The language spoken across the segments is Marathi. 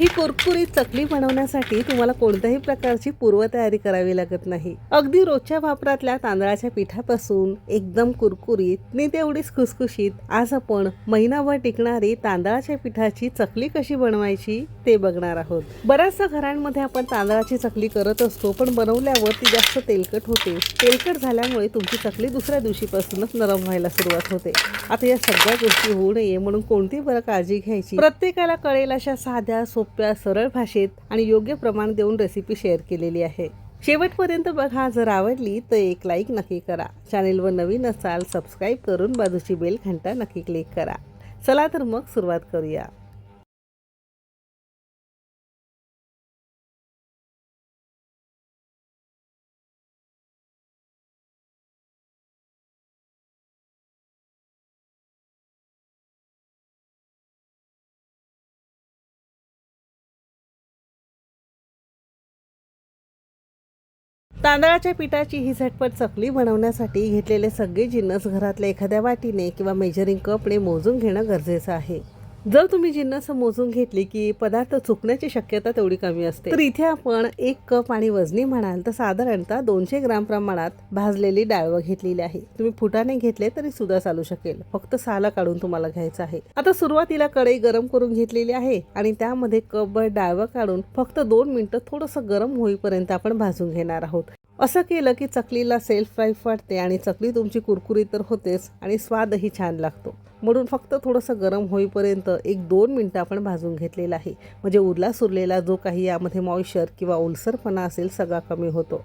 ही कुरकुरीत चकली बनवण्यासाठी तुम्हाला कोणत्याही प्रकारची पूर्वतयारी करावी लागत नाही. अगदी रोजच्या वापरातल्या तांदळाच्या पिठापासून एकदम कुरकुरीत नि तेवढीच खुसखुशीत आज आपण महिनाभर टिकणारी तांदळाच्या पिठाची चकली कशी बनवायची ते बघणार आहोत. बऱ्याचशा घरांमध्ये आपण तांदळाची चकली करत असतो पण बनवल्यावर ती जास्त तेलकट होते. तेलकट झाल्यामुळे तुमची चकली दुसऱ्या दिवशीपासूनच नरम व्हायला सुरुवात होते. आता या सगळ्या गोष्टी होऊ नये म्हणून कोणती बरं काळजी घ्यायची? प्रत्येकाला कळेल अशा साध्या सोप्या सरळ भाषेत आणि योग्य प्रमाण देऊन रेसिपी शेअर केलेली आहे. शेवटपर्यंत बघा जर आवडली तर एक लाईक नक्की करा. चॅनेलवर नवीन असाल सबस्क्राईब करून बाजूची बेल घंटा नक्की क्लिक करा. चला तर मग सुरुवात करूया. तांदळाच्या पिठाची ही झटपट चकली बनवण्यासाठी घेतलेले सगळे जिन्नस घरातल्या एखाद्या वाटीने किंवा मेजरिंग कपने मोजून घेणं गरजेचं आहे. जर तुम्ही जिन्नस मोजून घेतली की पदार्थ चुकण्याची शक्यता तेवढी कमी असते तर इथे आपण एक कप आणि वजनी म्हणाल तर साधारणतः दोनशे ग्राम प्रमाणात भाजलेली डाळवं घेतलेली आहे. तुम्ही फुटाने घेतले तरी सुद्धा चालू शकेल. फक्त साला काढून तुम्हाला घ्यायचं आहे. आता सुरुवातीला कढई गरम करून घेतलेली आहे आणि त्यामध्ये कपभर डाळवं काढून फक्त दोन मिनिटं थोडंसं गरम होईपर्यंत आपण भाजून घेणार आहोत. असं केलं की चकलीला सेल्फ लाईफ वाटते आणि चकली तुमची कुरकुरी तर होतेच आणि स्वादही छान लागतो. म्हणून फक्त थोडंसं गरम होईपर्यंत एक दोन मिनटं आपण भाजून घेतलेलं आहे. म्हणजे उरला सुरलेला जो काही यामध्ये मॉइश्चर किंवा ओलसरपणा असेल सगळा कमी होतो.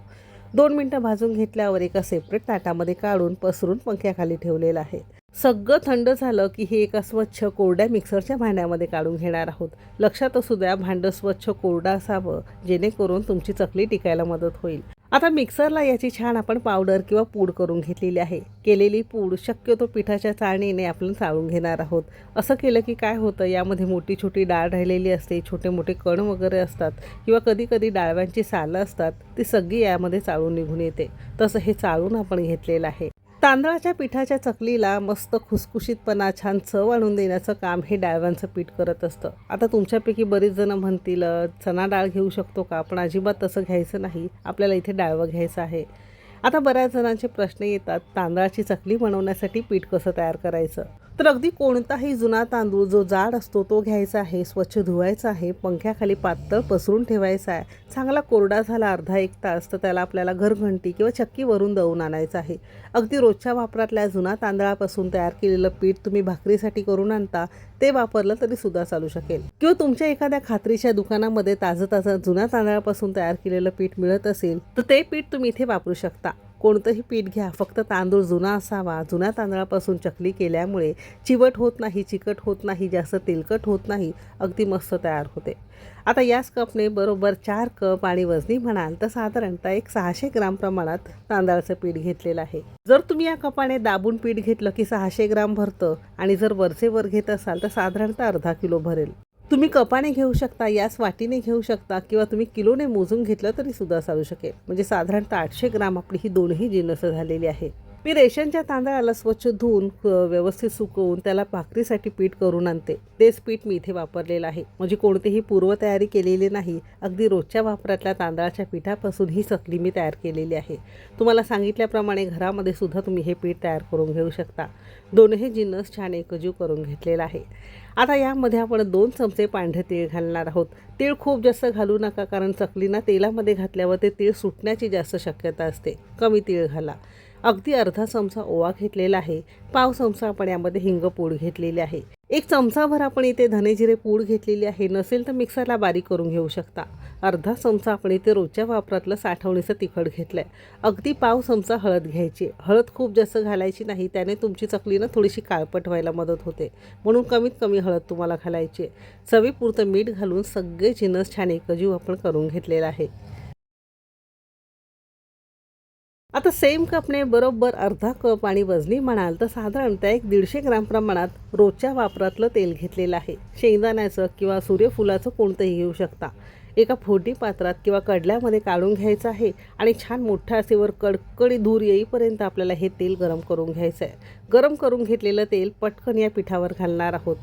दोन मिनटं भाजून घेतल्यावर एका सेपरेट ताटामध्ये काढून पसरून पंख्याखाली ठेवलेलं आहे. सगळं थंड झालं की हे एका स्वच्छ कोरड्या मिक्सरच्या भांड्यामध्ये काढून घेणार आहोत. लक्षात असू द्या भांडं स्वच्छ कोरडं असावं जेणेकरून तुमची चकली टिकायला मदत होईल. आता मिक्सरला याची छान आपण पावडर किंवा पूड करून घेतलेली आहे. केलेली पूड शक्यतो पिठाच्या चाळणीने आपण चाळून घेणार आहोत. असं केलं की काय होतं? यामध्ये मोठी छोटी डाळ राहिलेली असते छोटे मोठे कण वगैरे असतात किंवा कधी कधी डाळव्यांची सालं असतात ती सगळी यामध्ये चाळून निघून येते. तसं हे चाळून आपण घेतलेलं आहे. तांदळाच्या पिठाच्या चकलीला मस्त खुसखुशीतपणा छान चव आणून देण्याचं काम हे डाळव्यांचं पीठ करत असतं. आता तुमच्यापैकी बरीच जणं म्हणतील चना चणा डाळ घेऊ शकतो का? पण अजिबात तसं घ्यायचं नाही. आपल्याला इथे डाळवं घ्यायचं आहे. आता बऱ्याच जणांचे प्रश्न येतात तांदळाची चकली बनवण्यासाठी पीठ कसं तयार करायचं? तर अगदी कोणताही जुना तांदूळ जो जाड असतो तो घ्यायचा आहे स्वच्छ धुवायचा आहे पंख्याखाली पातळ पसरून ठेवायचा आहे. चांगला कोरडा झाला अर्धा एक तास तर त्याला आपल्याला घरघंटी किंवा चक्कीवरून दळून आणायचं आहे. अगदी रोजच्या वापरातल्या जुना तांदळापासून तयार केलेलं पीठ तुम्ही भाकरीसाठी करून आणता ते वापरलं तरी सुद्धा चालू शकेल. किंवा तुमच्या एखाद्या खात्रीच्या दुकानामध्ये ताजं ताजं जुन्या तांदळापासून तयार केलेलं पीठ मिळत असेल तर ते पीठ तुम्ही इथे वापरू शकता. कोणतंही पीठ घ्या. फक्त तांदूळ जुना असावा. जुन्या तांदळापासून चकली केल्यामुळे चिवट होत नाही चिकट होत नाही जास्त तेलकट होत नाही अगदी मस्त तयार होते. आता याच कपने बरोबर चार कप आणि वजनी म्हणाल तर साधारणतः एक सहाशे ग्राम प्रमाणात तांदळाचं पीठ घेतलेलं आहे. जर तुम्ही या कपाने दाबून पीठ घेतलं की सहाशे ग्राम भरतं आणि जर वरचे वर घेत असाल तर साधारणतः अर्धा किलो भरेल. तुम्ही कपाने घेऊ शकता याच वाटीने घेऊ शकता किंवा तुम्ही किलोने मोजून घेतलं तरी सुद्धा चालू शकेल. म्हणजे साधारणतः आठशे ग्राम आपली ही दोनही जिन्नस झालेली आहे. मी रेशनच्या तांदळाला स्वच्छ धुवून व्यवस्थित सुकवून त्याला भाकरीसाठी पीठ करून आणते. तेच पीठ मी इथे वापरलेलं आहे. म्हणजे कोणतीही पूर्वतयारी केलेली नाही. अगदी रोजच्या वापरातल्या तांदळाच्या पिठापासून ही चकली मी तयार केलेली आहे. तुम्हाला सांगितल्याप्रमाणे घरामध्ये सुद्धा तुम्ही हे पीठ तयार करून घेऊ शकता. दोनही जिन्नस छान एकजीव करून घेतलेला आहे. आता यामध्ये आपण दोन चमचे पांढरे तीळ घालणार आहोत. तीळ खूप जास्त घालू नका कारण चकलीना तेलामध्ये घातल्यावर ते तीळ सुटण्याची जास्त शक्यता असते. कमी तीळ घाला. अगदी अर्धा चमचा ओवा घेतलेला आहे. पाव चमचा आपण यामध्ये हिंग पूड घेतलेली आहे. एक चमचाभर आपण इथे धनेजिरे पूड घेतलेली आहे. नसेल तर मिक्सरला बारीक करून घेऊ शकता. अर्धा चमचा आपण इथे रोजच्या वापरातलं साठवणीचं तिखट घेतलं आहे अगदी पाव चमचा हळद घ्यायची. हळद खूप जास्त घालायची नाही त्याने तुमची चकली ना थोडीशी काळपट व्हायला मदत होते. म्हणून कमीत कमी हळद तुम्हाला घालायची चवीपुरतं मीठ घालून सगळे जिनस छान एकजीव आपण करून घेतलेला आहे. आता सेम कपने बरोबर अर्धा कप आणि वजनी म्हणाल तर साधारणतः एक दीडशे ग्राम प्रमाणात रोजच्या वापरातलं तेल घेतलेलं आहे. शेंगदाण्याचं किंवा सूर्यफुलाचं कोणतंही घेऊ शकता. एका फोडणी पात्रात किंवा कडल्यामध्ये काढून घ्यायचं आहे आणि छान मोठ्या असेवर कडकडी धूर येईपर्यंत आपल्याला हे तेल गरम करून घ्यायचं आहे गरम करून घेतलेलं तेल पटकन या पिठावर घालणार आहोत.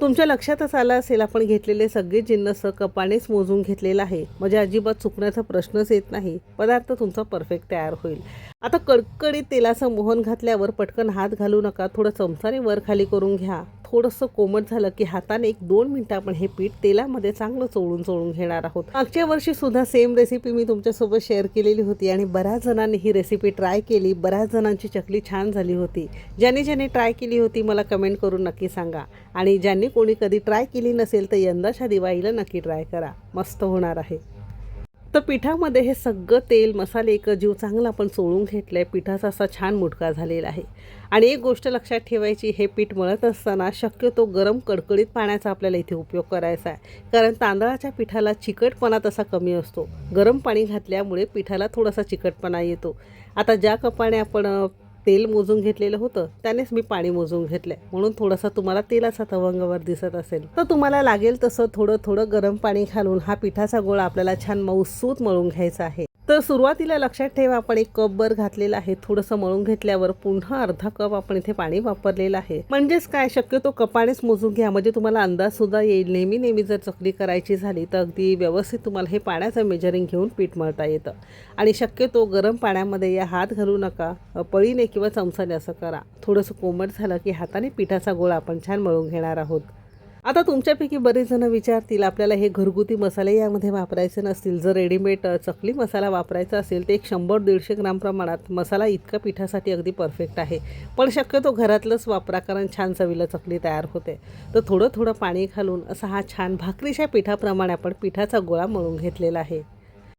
तुमच्या लक्षातच आलं असेल आपण घेतलेले सगळे जिन्नस कपानेच मोजून घेतलेला आहे. म्हणजे अजिबात चुकण्याचा प्रश्नच येत नाही. पदार्थ तुमचा परफेक्ट तयार होईल. आता कडकडीत तेलाचं मोहन घातल्यावर पटकन हात घालू नका. थोडं चमचाने वर खाली करून घ्या. थोडंसं कोमट झालं की हाताने एक दोन मिनटं आपण हे पीठ तेलामध्ये चांगलं चोळून चोळून घेणार आहोत. मागच्या वर्षी सुद्धा सेम रेसिपी मी तुमच्यासोबत शेअर केलेली होती आणि बऱ्याच जणांनी ही रेसिपी ट्राय केली. बऱ्याच जणांची चकली छान झाली होती. ज्यांनी ज्यांनी ट्राय केली होती मला कमेंट करून नक्की सांगा. आणि ज्यांनी कोणी कधी ट्राय केली नसेल तर यंदाच्या दिवाळीला नक्की ट्राय करा. मस्त होणार आहे. तर पिठामध्ये हे सगळं तेल मसाले एक जीव चांगला आपण चोळून घेतलं आहे पिठाचा असा छान मुटका झालेला आहे. आणि एक गोष्ट लक्षात ठेवायची हे पीठ मळत असताना शक्यतो गरम कडकडीत पाण्याचा आपल्याला इथे उपयोग करायचा आहे. कारण तांदळाच्या पिठाला चिकटपणा तसा कमी असतो. गरम पाणी घातल्यामुळे पिठाला थोडासा चिकटपणा येतो. आता ज्या कपाने आपण तेल मोजून घेतलेलं होतं त्यानेच मी पाणी मोजून घेतलं म्हणून थोडासा तुम्हाला तेलाचा तवंगावर दिसत असेल. तर तुम्हाला लागेल तसं थोडं थोडं गरम पाणी घालून हा पिठाचा गोळा आपल्याला छान मऊसूत मळून घ्यायचा आहे. तर सुरुवातीला लक्षात ठेवा आपण एक कपभर घातलेला आहे. थोडंसं मळून घेतल्यावर पुन्हा अर्धा कप आपण इथे पाणी वापरलेलं आहे. म्हणजेच काय? शक्यतो कपानेच मोजून घ्या. म्हणजे तुम्हाला अंदाज सुद्धा येईल. नेहमी नेहमी जर चकली करायची झाली तर अगदी व्यवस्थित तुम्हाला हे पाण्याचं मेजरिंग घेऊन पीठ मळता येतं. आणि शक्यतो गरम पाण्यामध्ये या हात घालू नका. पळीने किंवा चमचाने असं करा. थोडंसं कोमट झालं की हाताने पिठाचा गोळा आपण छान मळून घेणार आहोत. आता तुमच्यापैकी बरेच जण विचारतील आपल्याला हे घरगुती मसाले यामध्ये वापरायचे नसतील. जर रेडीमेड चकली मसाला वापरायचा असेल तर एक शंभर दीडशे ग्राम प्रमाणात मसाला इतका पिठासाठी अगदी परफेक्ट आहे. पण शक्यतो घरातलंच वापरा कारण छान चवीला चकली तयार होते. तर थोडं थोडं पाणी घालून असा हा छान भाकरीच्या पिठाप्रमाणे आपण पिठाचा गोळा मळून घेतलेला आहे.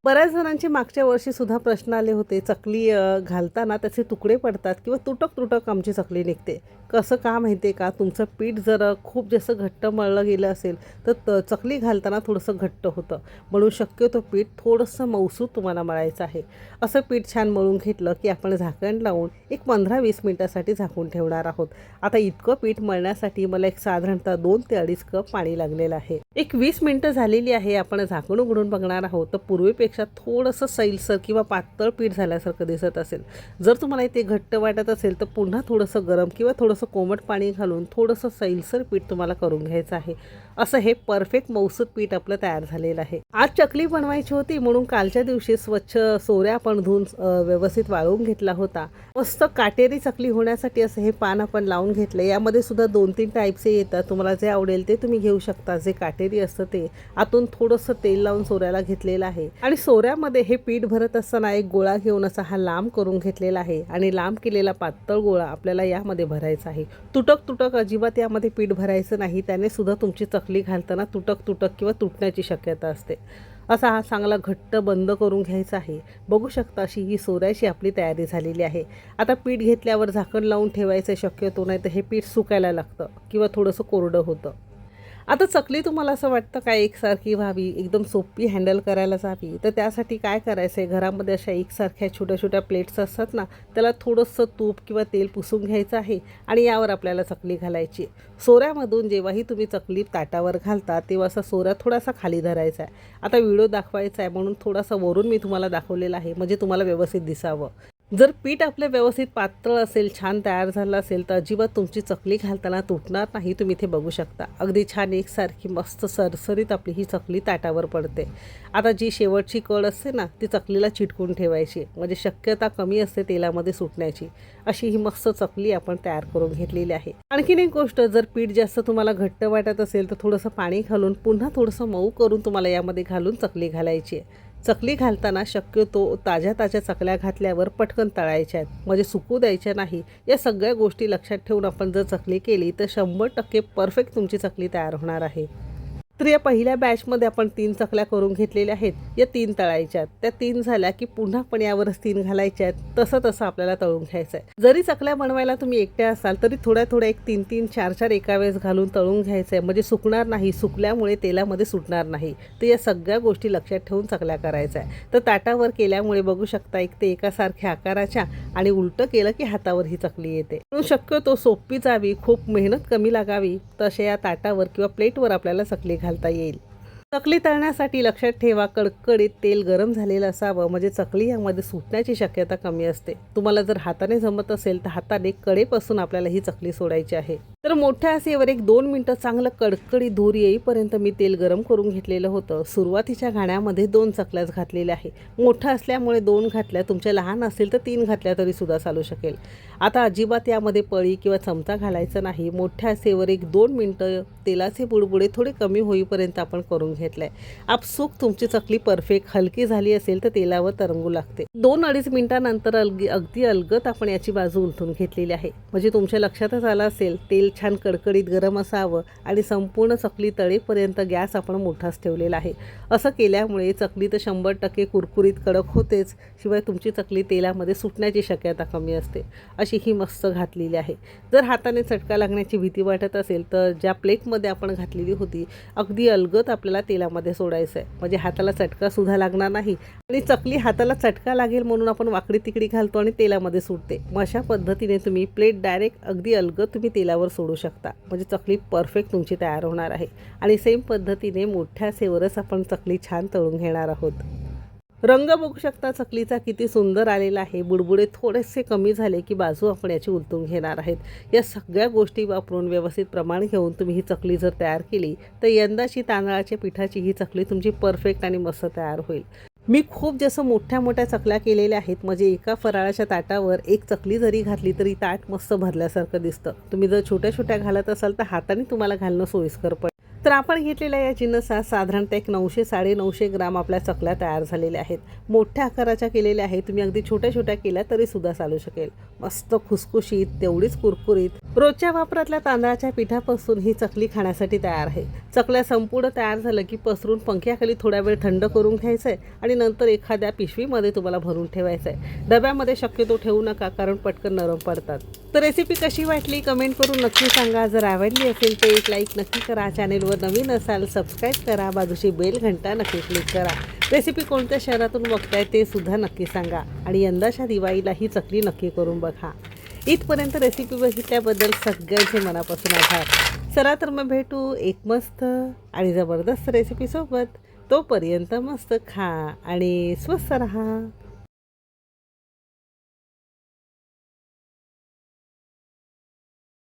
बऱ्याच जणांचे मागच्या वर्षीसुद्धा प्रश्न आले होते चकली घालताना त्याचे तुकडे पडतात किंवा तुटक तुटक आमची चकली निघते. कसं का माहिती आहे का? तुमचं पीठ जर खूप जास्त घट्ट मळलं गेलं असेल तर त चकली घालताना थोडंसं घट्ट होतं. म्हणून शक्यतो पीठ थोडंसं मौसूद तुम्हाला मळायचं आहे. असं पीठ छान मळून घेतलं की आपण झाकण लावून एक पंधरा वीस मिनटासाठी झाकून ठेवणार आहोत. आता इतकं पीठ मळण्यासाठी मला एक साधारणतः दोन ते अडीच कप पाणी लागलेलं आहे. एक वीस मिनटं झालेली आहे आपण झाकण उघडून बघणार आहोत. तर पूर्वीपेक्षा थोडंसं सैलसर किंवा पातळ पीठ झाल्यासारखं दिसत असेल. जर तुम्हाला इथे घट्ट वाटत असेल तर पुन्हा थोडंसं गरम किंवा थोडंसं कोमट पाणी घालून थोडंसं सैलसर पीठ तुम्हाला करून घ्यायचं आहे. असं हे परफेक्ट मौसूद पीठ आपलं तयार झालेलं आहे. आज चकली बनवायची होती म्हणून कालच्या दिवशी स्वच्छ सोऱ्या आपण धुवून व्यवस्थित वाळवून घेतला होता. मस्त काटेरी चकली होण्यासाठी असं हे पान आपण लावून घेतलं. यामध्ये सुद्धा दोन तीन टाईपचे येतात. तुम्हाला जे आवडेल ते तुम्ही घेऊ शकता. जे काटेरी असतं ते. आतून थोडंसं तेल लावून सोऱ्याला घेतलेलं आहे. आणि सोऱ्यामध्ये हे पीठ भरत असताना एक गोळा घेऊन असा हा लांब करून घेतलेला आहे. आणि लांब केलेला पातळ गोळा आपल्याला यामध्ये भरायचा आहे. तुटक तुटक अजिबात यामध्ये पीठ भरायचं नाही. त्याने सुद्धा तुमची चकली घालताना तुटक तुटक किंवा तुटण्याची शक्यता असते. असा हा चांगला घट्ट बंद करून घ्यायचा आहे. बघू शकता अशी ही सोऱ्याची आपली तयारी झालेली आहे. आता पीठ घेतल्यावर झाकण लावून ठेवायचं शक्यतो नाही तर हे पीठ सुकायला लागतं किंवा थोडंसं कोरडं होतं. आता चकली तुम्हाला असं वाटतं काय एकसारखी व्हावी एकदम सोपी हँडल करायला जावी? तर त्यासाठी काय करायचं आहे घरामध्ये अशा एकसारख्या छोट्या छोट्या प्लेट्स असतात ना त्याला थोडंसं तूप किंवा तेल पुसून घ्यायचं आहे आणि यावर आपल्याला चकली घालायची. सोऱ्यामधून जेव्हाही तुम्ही चकली ताटावर घालता तेव्हा असा सोऱ्या थोडासा खाली धरायचा आहे. आता व्हिडिओ दाखवायचा आहे म्हणून थोडासा वरून मी तुम्हाला दाखवलेला आहे म्हणजे तुम्हाला व्यवस्थित दिसावं. जर पीठ आपलं व्यवस्थित पातळ असेल छान तयार झालं असेल तर अजिबात तुमची चकली घालताना तुटणार नाही. तुम्ही इथे बघू शकता. अगदी छान एकसारखी मस्त सरसरीत आपली ही चकली ताटावर पडते. आता जी शेवटची कड असते ना ती चकलीला चिटकून ठेवायची. म्हणजे शक्यता कमी असते तेलामध्ये सुटण्याची. अशी ही मस्त चकली आपण तयार करून घेतलेली आहे. आणखीन एक गोष्ट जर पीठ जास्त तुम्हाला घट्ट वाटत असेल तर थोडंसं पाणी घालून पुन्हा थोडंसं मऊ करून तुम्हाला यामध्ये घालून चकली घालायची आहे. चकली घालताना शक्यतो ताज्या ताज्या चकल्या घातल्यावर पटकन तळायच्या आहेत. म्हणजे सुकू द्यायच्या नाही. या सगळ्या गोष्टी लक्षात ठेवून आपण जर चकली केली तर शंभर टक्के परफेक्ट तुमची चकली तयार होणार आहे. तर या पहिल्या बॅचमध्ये आपण तीन चकल्या करून घेतलेल्या आहेत. या तीन तळायच्या आहेत. त्या तीन झाल्या की पुन्हा पण यावरच तीन घालायच्या आहेत. तसं तसं आपल्याला तळून घ्यायचं आहे जरी चकल्या बनवायला तुम्ही एकट्या असाल तरी थोड्या थोड्या एक तीन तीन चार चार एका वेळेस घालून तळून घ्यायचं आहे म्हणजे सुकणार नाही. सुकल्यामुळे तेलामध्ये सुटणार नाही. तर या सगळ्या गोष्टी लक्षात ठेवून चकल्या करायच्या आहे तर ताटावर केल्यामुळे बघू शकता एक ते एकासारख्या आकाराच्या आणि उलटं केलं की हातावर ही चकली येते. म्हणून शक्यतो सोपी जावी खूप मेहनत कमी लागावी तसे या ताटावर किंवा प्लेटवर आपल्याला चकली घालता येईल. चकली तळण्यासाठी लक्षात ठेवा कडकडीत तेल गरम झालेलं असावं म्हणजे चकली यामध्ये सुटण्याची शक्यता कमी असते. तुम्हाला जर हाताने जमत असेल तर हाताने कडेपासून आपल्याला ही चकली सोडायची आहे. तर मोठ्या आसेवर एक दोन मिनटं चांगलं कडकडी धूर येईपर्यंत मी तेल गरम करून घेतलेलं होतं. सुरुवातीच्या घाण्यामध्ये दोन चकल्याच घातलेल्या आहे. मोठं असल्यामुळे दोन घातल्या तुमच्या लहान असेल तर तीन घातल्या तरी सुद्धा चालू शकेल. आता अजिबात यामध्ये पळी किंवा चमचा घालायचा नाही. मोठ्या आसेवर एक दोन मिनटं तेलाचे बुडबुडे थोडे कमी होईपर्यंत आपण करून घेतलं आहे आपसूक तुमची चकली परफेक्ट हलकी झाली असेल तर तेलावर तरंगू लागते. दोन अडीच मिनटानंतर अलगी अगदी अलगत आपण याची बाजू उलटून घेतलेली आहे. म्हणजे तुमच्या लक्षातच आलं असेल तेल छान कडकडीत गरम असावं आणि संपूर्ण चकली तळेपर्यंत गॅस आपण मोठाच ठेवलेला आहे. असं केल्यामुळे चकली तर शंभर टक्के कुरकुरीत कडक होतेच शिवाय तुमची चकली तेलामध्ये सुटण्याची शक्यता कमी असते अशी ही मस्त घातलेली आहे. जर हाताने चटका लागण्याची भीती वाटत असेल तर ज्या प्लेटमध्ये आपण घातलेली होती अगदी अलगत आपल्याला तेलामध्ये सोडायचं आहे म्हणजे हाताला चटकासुद्धा लागणार नाही आणि चकली हाताला चटका लागेल म्हणून आपण वाकडी तिकडी घालतो आणि तेलामध्ये सुटते. मग अशा पद्धतीने तुम्ही प्लेट डायरेक्ट अगदी अलगत तुम्ही तेलावर सोड शकता. म्हणजे चकली परफेक्ट तुमची तयार होणार आहे. आणि सेम पद्धतीने मोठ्या सेवरच आपण चकली छान तळून घेणार आहोत. रंग बघू शकता चकलीचा किती सुंदर आलेला आहे. बुडबुडे थोडेसे कमी झाले की बाजू आपण याची उलटून घेणार आहेत. या सगळ्या गोष्टी वापरून व्यवस्थित प्रमाण घेऊन तुम्ही ही चकली जर तयार केली तर यंदाची तांदळाच्या पिठाची ही चकली तुमची परफेक्ट आणि मस्त तयार होईल. मी खूप जसं मोठ्या मोठ्या चकल्या केलेल्या आहेत म्हणजे एका फराळाच्या ताटावर एक चकली जरी घातली तरी ताट मस्त भरल्यासारखं दिसतं. तुम्ही जर छोट्या छोट्या घालत असाल तर हाताने तुम्हाला घालणं सोयीस्कर पडेल तर आपण घेतलेल्या या जिन्नसात साधारणतः एक नऊशे साडेनऊशे ग्राम आपल्या चकल्या तयार झालेल्या आहेत. मोठ्या आकाराच्या केलेल्या आहेत तुम्ही अगदी छोट्या छोट्या केल्या तरी सुद्धा चालू शकेल. मस्त खुसखुशीत तेवढीच कुरकुरीत. रोजच्या वापरातल्या तांदळाच्या पिठापासून ही चकली खाण्यासाठी तयार आहे. चकल्या संपूर्ण तयार झालं की पसरून पंख्याखाली थोडा वेळ थंड करून घ्यायचं आहे आणि नंतर एखाद्या पिशवीमध्ये तुम्हाला भरून ठेवायचं आहे डब्यामध्ये शक्यतो ठेवू नका कारण पटकन नरम पडतात. तर रेसिपी कशी वाटली? कमेंट करून नक्की सांगा. जर आवडली असेल तर एक लाईक नक्की करा. चॅनेलवर नवीन असाल सबस्क्राईब करा. बाजूची बेल घंटा नक्की क्लिक करा. रेसिपी कोणत्या शहरातून बघताय ते सुद्धा नक्की सांगा. आणि यंदाच्या दिवाळीला ही चकली नक्की करून बघा. इथपर्यंत रेसिपी बघितल्याबद्दल सगळ्यांचे मनापासून आभार. चला तर मग भेटू एक मस्त आणि जबरदस्त रेसिपीसोबत तोपर्यंत मस्त खा आणि स्वस्त रहा.